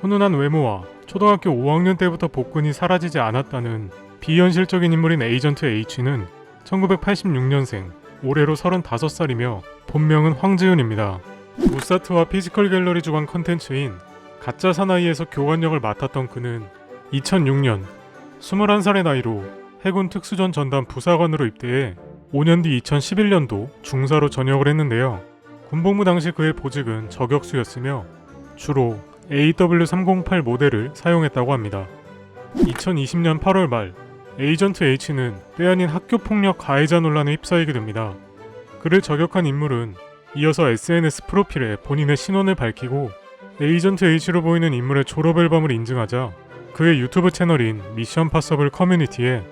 훈훈한 외모와 초등학교 5학년 때부터 복근이 사라지지 않았다는 비현실적인 인물인 에이전트 H는 1986년생, 올해로 35살이며 본명은 황지윤입니다. 무사트와 피지컬 갤러리 주관 컨텐츠인 가짜 사나이에서 교관역을 맡았던 그는 2006년 21살의 나이로 해군 특수전 전담 부사관으로 입대해 5년 뒤 2011년도 중사로 전역을 했는데요. 군복무 당시 그의 보직은 저격수였으며 주로 AW308 모델을 사용했다고 합니다. 2020년 8월 말 에이전트 H는 때 아닌 학교 폭력 가해자 논란에 휩싸이게 됩니다. 그를 저격한 인물은 이어서 SNS 프로필에 본인의 신원을 밝히고 에이전트 H로 보이는 인물의 졸업 앨범을 인증하자 그의 유튜브 채널인 미션 파서블 커뮤니티에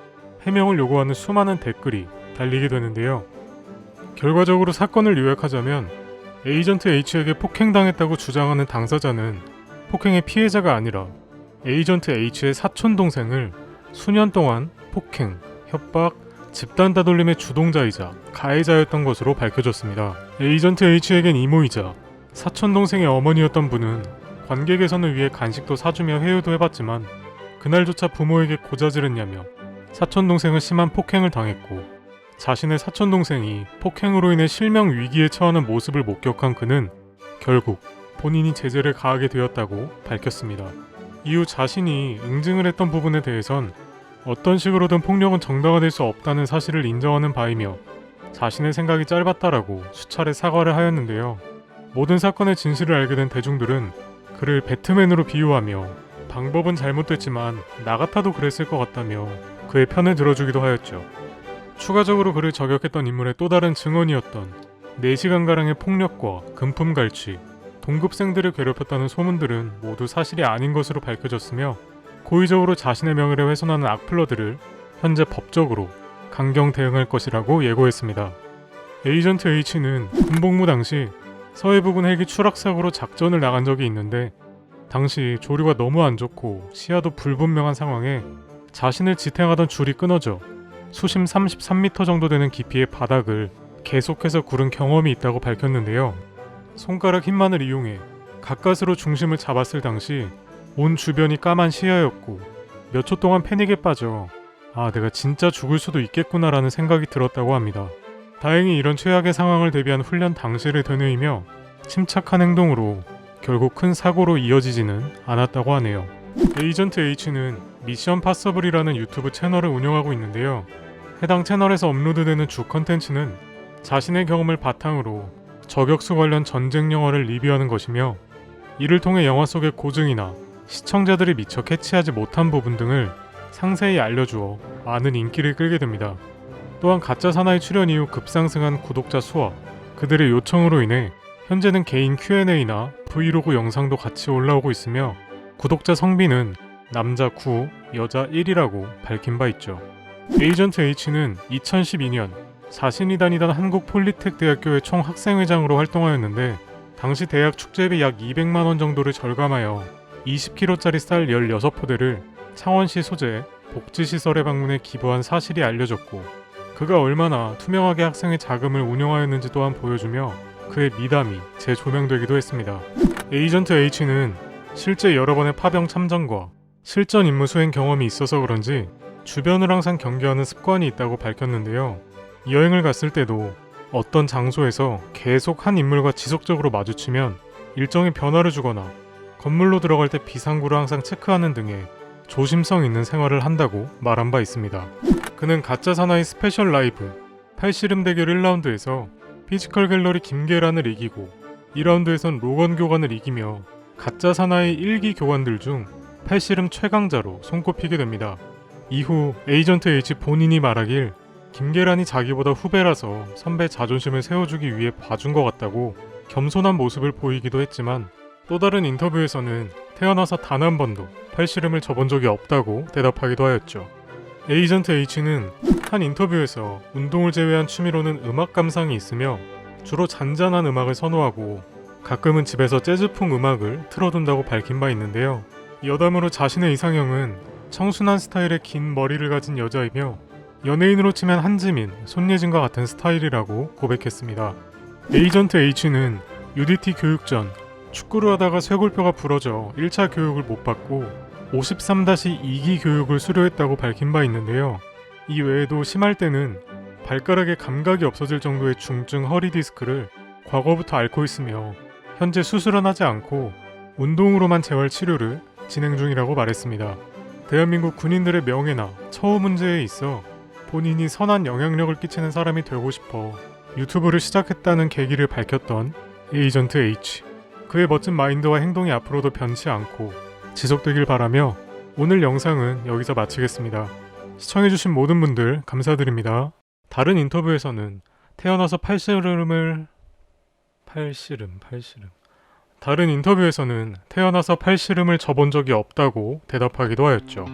해명을 요구하는 수많은 댓글이 달리게 되는데요. 결과적으로 사건을 요약하자면 에이전트 H에게 폭행당했다고 주장하는 당사자는 폭행의 피해자가 아니라 에이전트 H의 사촌 동생을 수년 동안 폭행, 협박, 집단 따돌림의 주동자이자 가해자였던 것으로 밝혀졌습니다. 에이전트 H에겐 이모이자 사촌 동생의 어머니였던 분은 관계 개선을 위해 간식도 사주며 회유도 해봤지만 그날조차 부모에게 고자질했냐며 사촌 동생은 심한 폭행을 당했고 자신의 사촌 동생이 폭행으로 인해 실명 위기에 처하는 모습을 목격한 그는 결국 본인이 제재를 가하게 되었다고 밝혔습니다. 이후 자신이 응징을 했던 부분에 대해선 어떤 식으로든 폭력은 정당화될 수 없다는 사실을 인정하는 바이며 자신의 생각이 짧았다라고 수차례 사과를 하였는데요. 모든 사건의 진실을 알게 된 대중들은 그를 배트맨으로 비유하며 방법은 잘못됐지만 나 같아도 그랬을 것 같다며 그의 편을 들어주기도 하였죠. 추가적으로 그를 저격했던 인물의 또 다른 증언이었던 4시간가량의 폭력과 금품 갈취, 동급생들을 괴롭혔다는 소문들은 모두 사실이 아닌 것으로 밝혀졌으며 고의적으로 자신의 명예를 훼손하는 악플러들을 현재 법적으로 강경 대응할 것이라고 예고했습니다. 에이전트 H는 군복무 당시 서해부근 헬기 추락 사고로 작전을 나간 적이 있는데 당시 조류가 너무 안 좋고 시야도 불분명한 상황에 자신을 지탱하던 줄이 끊어져 수심 33m 정도 되는 깊이의 바닥을 계속해서 구른 경험이 있다고 밝혔는데요. 손가락 힘만을 이용해 가까스로 중심을 잡았을 당시 온 주변이 까만 시야였고 몇 초 동안 패닉에 빠져 아 내가 진짜 죽을 수도 있겠구나라는 생각이 들었다고 합니다. 다행히 이런 최악의 상황을 대비한 훈련 당시를 되뇌이며 침착한 행동으로 결국 큰 사고로 이어지지는 않았다고 하네요. 에이전트 H는 미션 파서블이라는 유튜브 채널을 운영하고 있는데요. 해당 채널에서 업로드되는 주 컨텐츠는 자신의 경험을 바탕으로 저격수 관련 전쟁 영화를 리뷰하는 것이며 이를 통해 영화 속의 고증이나 시청자들이 미처 캐치하지 못한 부분 등을 상세히 알려주어 많은 인기를 끌게 됩니다. 또한 가짜 사나이 출연 이후 급상승한 구독자 수와 그들의 요청으로 인해 현재는 개인 Q&A나 브이로그 영상도 같이 올라오고 있으며 구독자 성비는 남자 9, 여자 1이라고 밝힌 바 있죠. 에이전트 H는 2012년 자신이 다니던 한국 폴리텍 대학교의 총 학생회장으로 활동하였는데 당시 대학 축제비 약 200만 원 정도를 절감하여 20kg짜리 쌀 16포대를 창원시 소재 복지시설에 방문해 기부한 사실이 알려졌고 그가 얼마나 투명하게 학생의 자금을 운용하였는지 또한 보여주며 그의 미담이 재조명되기도 했습니다. 에이전트 H는 실제 여러 번의 파병 참전과 실전 임무 수행 경험이 있어서 그런지 주변을 항상 경계하는 습관이 있다고 밝혔는데요. 여행을 갔을 때도 어떤 장소에서 계속 한 인물과 지속적으로 마주치면 일정의 변화를 주거나 건물로 들어갈 때 비상구를 항상 체크하는 등의 조심성 있는 생활을 한다고 말한 바 있습니다. 그는 가짜 사나이 스페셜 라이브 팔씨름 대결 1라운드에서 피지컬 갤러리 김계란을 이기고 2라운드에선 로건 교관을 이기며 가짜 사나이 1기 교관들 중 팔씨름 최강자로 손꼽히게 됩니다. 이후 에이전트 H 본인이 말하길 김계란이 자기보다 후배라서 선배 자존심을 세워주기 위해 봐준 것 같다고 겸손한 모습을 보이기도 했지만 또 다른 인터뷰에서는 태어나서 단 한 번도 팔씨름을 접은 적이 없다고 대답하기도 하였죠. 에이전트 H는 한 인터뷰에서 운동을 제외한 취미로는 음악 감상이 있으며 주로 잔잔한 음악을 선호하고 가끔은 집에서 재즈풍 음악을 틀어둔다고 밝힌 바 있는데요. 여담으로 자신의 이상형은 청순한 스타일의 긴 머리를 가진 여자이며 연예인으로 치면 한지민, 손예진과 같은 스타일이라고 고백했습니다. 에이전트 H는 UDT 교육 전 축구를 하다가 쇄골뼈가 부러져 1차 교육을 못 받고 53-2기 교육을 수료했다고 밝힌 바 있는데요. 이 외에도 심할 때는 발가락에 감각이 없어질 정도의 중증 허리 디스크를 과거부터 앓고 있으며 현재 수술은 하지 않고 운동으로만 재활 치료를 진행 중이라고 말했습니다. 대한민국 군인들의 명예나 처우 문제에 있어 본인이 선한 영향력을 끼치는 사람이 되고 싶어 유튜브를 시작했다는 계기를 밝혔던 에이전트 H. 그의 멋진 마인드와 행동이 앞으로도 변치 않고 지속되길 바라며 오늘 영상은 여기서 마치겠습니다. 시청해주신 모든 분들 감사드립니다. 다른 인터뷰에서는 태어나서 팔씨름을 팔씨름 팔씨름 다른 인터뷰에서는 태어나서 팔씨름을 져본 적이 없다고 대답하기도 하였죠.